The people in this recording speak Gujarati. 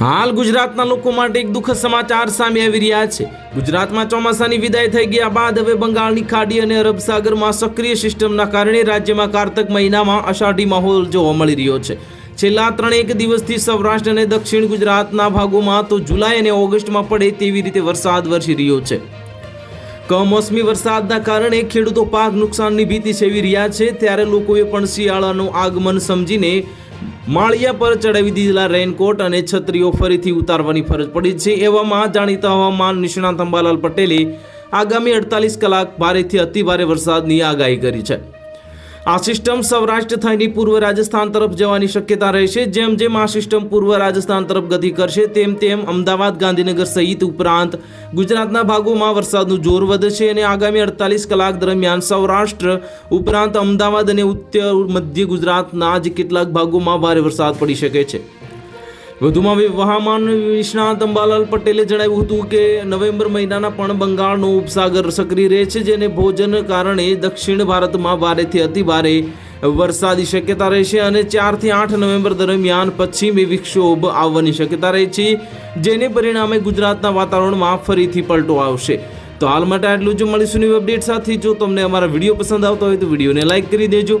હાલ ગુજરાતના લોકો માટે એક દુઃખદ સમાચાર સામે આવી રહ્યા છે. ગુજરાતમાં ચોમાસાની વિદાય થઈ ગયા બાદ હવે બંગાળની ખાડી અને અરબ સાગરમાં સક્રિય સિસ્ટમના કારણે રાજ્યમાં કારતક મહિનામાં અષાઢી માહોલ જોવા મળી રહ્યો છે. છેલ્લા ત્રણેક દિવસથી સૌરાષ્ટ્ર અને દક્ષિણ ગુજરાતના ભાગોમાં તો જુલાઈ અને ઓગસ્ટમાં પડે તેવી રીતે વરસાદ વરસી રહ્યો છે. કમોસમી વરસાદના કારણે ખેડૂતો પાક નુકસાનની ભીતિ સેવી રહ્યા છે, ત્યારે લોકોએ પણ શિયાળાનું આગમન સમજીને માળિયા પર ચડાવી દીધેલા રેનકોટ અને છત્રીઓ ફરીથી ઉતારવાની ફરજ પડી છે એવામાં જાણીતા હવામાન નિષ્ણાત અંબાલાલ પટેલે આગામી અડતાલીસ કલાક ભારેથી અતિભારે વરસાદની આગાહી કરી છે. આ સિસ્ટમ સૌરાષ્ટ્ર થઈને પૂર્વ રાજસ્થાન તરફ જવાની શક્યતા રહેશે. જેમ જેમ આ સિસ્ટમ પૂર્વ રાજસ્થાન તરફ ગતિ કરશે, તેમ તેમ અમદાવાદ, ગાંધીનગર સહિત ઉપરાંત ગુજરાતના ભાગોમાં વરસાદનું જોર વધશે અને આગામી અડતાલીસ કલાક દરમિયાન સૌરાષ્ટ્ર ઉપરાંત અમદાવાદ અને ઉત્તર મધ્ય ગુજરાતના જ કેટલાક ભાગોમાં ભારે વરસાદ પડી શકે છે. વધુમાં વહામાન નિષ્ણાત અંબાલાલ પટેલે જણાવ્યું હતું કે નવેમ્બર મહિનાના પણ બંગાળનો ઉપસાગર સક્રિય રહે છે, જેને ભોજન કારણે દક્ષિણ ભારતમાં ભારેથી અતિ ભારે વરસાદી શક્યતા રહેશે અને ચારથી આઠ નવેમ્બર દરમિયાન પશ્ચિમી વિક્ષોભ આવવાની શક્યતા રહે છે, જેને પરિણામે ગુજરાતના વાતાવરણમાં ફરીથી પલટો આવશે. તો હાલ માટે આટલું જ. મળીશું ન્યૂ અપડેટ સાથે. જો તમને અમારા વીડિયો પસંદ આવતો હોય તો વિડીયોને લાઇક કરી દેજો.